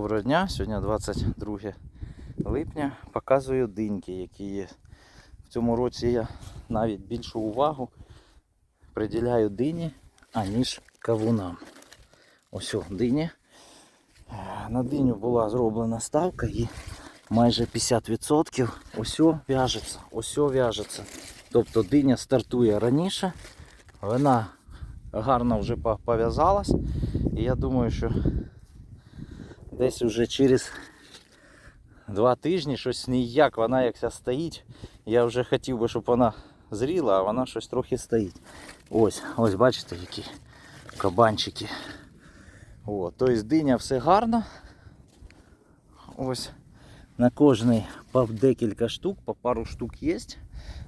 Доброго дня, сьогодні 22 липня. Показую диньки, які є. В цьому році я навіть більшу увагу приділяю дині, аніж кавунам. Ось о, дині. Е, На диню була зроблена ставка і майже 50% ось о в'яжеться, ось о в'яжеться. Тобто диня стартує раніше, вона гарно вже пов'язалась. І я думаю, що десь уже через два тижні щось ніяк вона якся стоїть. Я вже хотів би, щоб вона зріла, а вона щось трохи стоїть. Ось, ось бачите, які кабанчики. О, тобто диня все гарно. Ось на кожний по декілька штук, по пару штук є.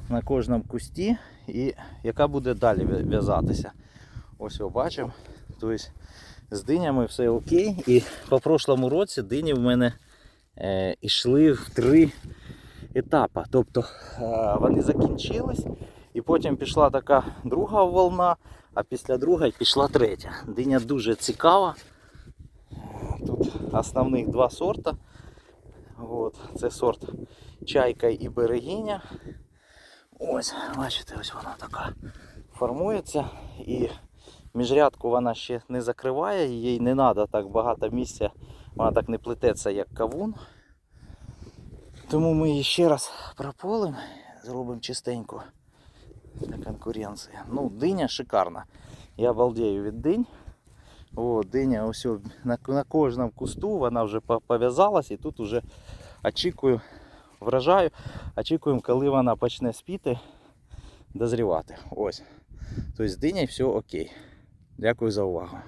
На кожному кусті. І яка буде далі в'язатися. Ось його бачимо. Тобто з динями все окей. І по прошлому році дині в мене е, йшли в три етапи. Тобто е, вони закінчились, і потім пішла така друга волна, а після другої пішла третя. Диня дуже цікава. Тут основних два сорта. От, це сорт чайка і берегиня. Ось, бачите, ось вона така формується. І міжрядку вона ще не закриває, їй не треба так багато місця, вона так не плететься, як кавун. Тому ми її ще раз прополимо, зробимо чистенько для конкуренції. Ну, диня шикарна. Я балдею від динь. О, диня ось на, на кожному кусту вона вже пов'язалась і тут вже очікую, вражаю, очікуємо, коли вона почне спіти, дозрівати. Ось. Тобто з динею все окей. Дякую за увагу.